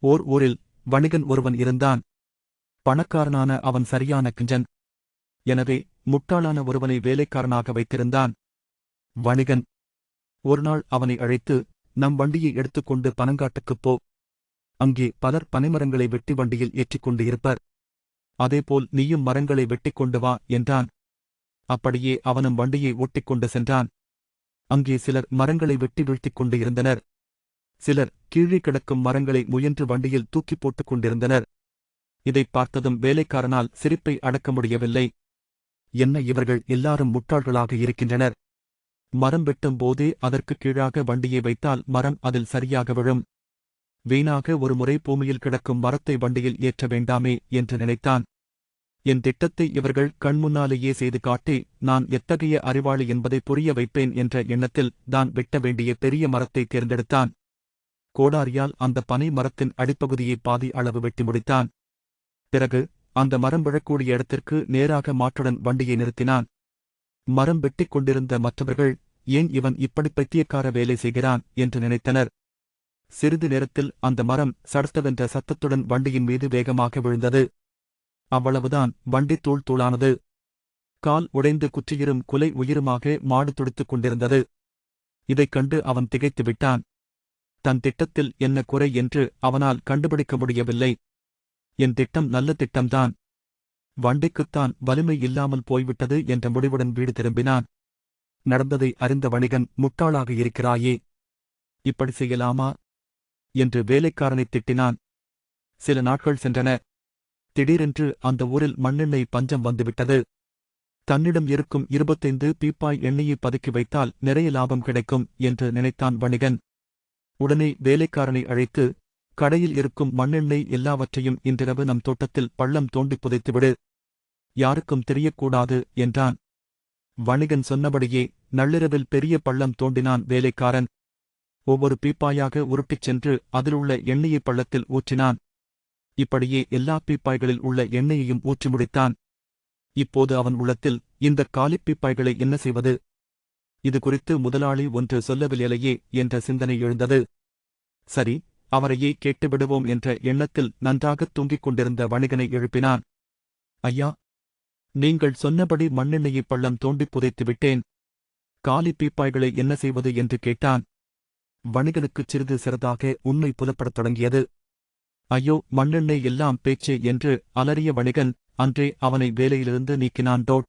ஓர் ஊரில் வணிகன் ஒருவன் இருந்தான். பணக்காரனான அவன் சரியான கிஞ்சன். எனவே முட்டாளான ஒருவனை வேலைக்காரனாக வைத்திருந்தான். வணிகன் ஒருநாள் அவனை அழைத்து நம் வண்டியை எடுத்துக்கொண்டு பனங்காட்டுக்குப் போ. அங்கே பலர் பனைமரங்களை வெட்டி வண்டியில் ஏற்றிக் கொண்டு இருப்பர். அதேபோல் நீயும் மரங்களை வெட்டிக் கொண்டு வா என்றான். அப்படியே அவனும் வண்டியை ஓட்டிக் கொண்டு சென்றான். அங்கே சிலர் மரங்களை வெட்டி வீழ்த்திக் கொண்டு இருந்தனர். சிலர் கீழே கிடக்கும் மரங்களை முயன்று வண்டியில் தூக்கிப் போட்டுக் கொண்டிருந்தனர். இதைப் பார்த்ததும் வேலைக்காரனால் சிரிப்பை அடக்க முடியவில்லை. என்ன இவர்கள் எல்லாரும் முட்டாள்களாக இருக்கின்றனர். மரம் வெட்டும் போதே அதற்கு கீழாக வண்டியை வைத்தால் மரம் அதில் சரியாக விழும். வீணாக ஒரு முறை பூமியில் கிடக்கும் மரத்தை வண்டியில் ஏற்ற வேண்டாமே என்று நினைத்தான். என் திட்டத்தை இவர்கள் கண்முன்னாலேயே செய்து காட்டி நான் எத்தகைய அறிவாளி என்பதை புரிய வைப்பேன் என்ற எண்ணத்தில் தான் வெட்ட வேண்டிய பெரிய மரத்தை தேர்ந்தெடுத்தான். கோடாரியால் அந்த பனை மரத்தின் அடிப்பகுதியை பாதி அளவு வெட்டி முடித்தான். பிறகு அந்த மரம் விழக்கூடிய இடத்திற்கு நேராக மாற்றுடன் வண்டியை நிறுத்தினான். மரம் வெட்டிக் கொண்டிருந்த மற்றவர்கள் ஏன் இவன் இப்படி பைத்தியக்கார வேலை செய்கிறான்? என்று நினைத்தனர். சிறிது நேரத்தில் அந்த மரம் சடத்தவென்ற சத்தத்துடன் வண்டியின் மீது வேகமாக விழுந்தது. அவ்வளவுதான் வண்டி தூள் தூளானது. கால் உடைந்து குற்றியிரும் குலை உயிருமாக மாடு துடித்துக் கொண்டிருந்தது. இதைக் கண்டு அவன் திகைத்து விட்டான் தன் திட்டத்தில் என்ன குறை என்று அவனால் கண்டுபிடிக்க முடியவில்லை. என் திட்டம் நல்ல திட்டம்தான். வண்டிக்குத்தான் வலிமை இல்லாமல் போய்விட்டது என்ற முடிவுடன் வீடு திரும்பினான். நடந்ததை அறிந்த வணிகன் முட்டாளாக இருக்கிறாயே. இப்படி செய்யலாமா? என்று வேலைக்காரனைத் திட்டினான். சில நாட்கள் சென்றன. திடீரென்று அந்த ஊரில் மண்ணெண்ணெய் பஞ்சம் வந்துவிட்டது. தன்னிடம் இருக்கும் இருபத்தைந்து பீப்பாய் எண்ணெயை பதுக்கி வைத்தால் நிறைய லாபம் கிடைக்கும் என்று நினைத்தான் வணிகன். உடனே வேலைக்காரனை அழைத்து கடையில் இருக்கும் மண்ணெண்ணெய் எல்லாவற்றையும் இன்றிரவு நம் தோட்டத்தில் பள்ளம் தோண்டிப் புதைத்துவிடு. யாருக்கும் தெரியக்கூடாது என்றான். வணிகன் சொன்னபடியே நள்ளிரவில் பெரிய பள்ளம் தோண்டினான் வேலைக்காரன். ஒவ்வொரு பீப்பாயாக உருட்டிச் சென்று அதிலுள்ள எண்ணெயை பள்ளத்தில் ஊற்றினான். இப்படியே எல்லா பீப்பாய்களில் உள்ள எண்ணெயையும் ஊற்றி முடித்தான். இப்போது அவன் உள்ளத்தில் இந்த காலிப்பீப்பாய்களை என்ன செய்வது? இது குறித்து முதலாளி ஒன்று சொல்லவில்லையே என்ற சிந்தனை எழுந்தது. சரி அவரையே கேட்டுவிடுவோம் என்ற எண்ணத்தில் நன்றாகத் தூங்கிக் கொண்டிருந்த வணிகனை எழுப்பினான். ஐயா நீங்கள் சொன்னபடி மண்ணெண்ணெயை பள்ளம் தோண்டிப் புதைத்து விட்டேன். காலி பீப்பாய்களை என்ன செய்வது என்று கேட்டான். வணிகனுக்குச் சிறிது சிறிதாக உண்மை புலப்படத் தொடங்கியது. ஐயோ மண்ணெண்ணெய் எல்லாம் பேச்சே என்று அலறிய வணிகன் அன்றே அவனை வேலையிலிருந்து நீக்கினான் டோட்.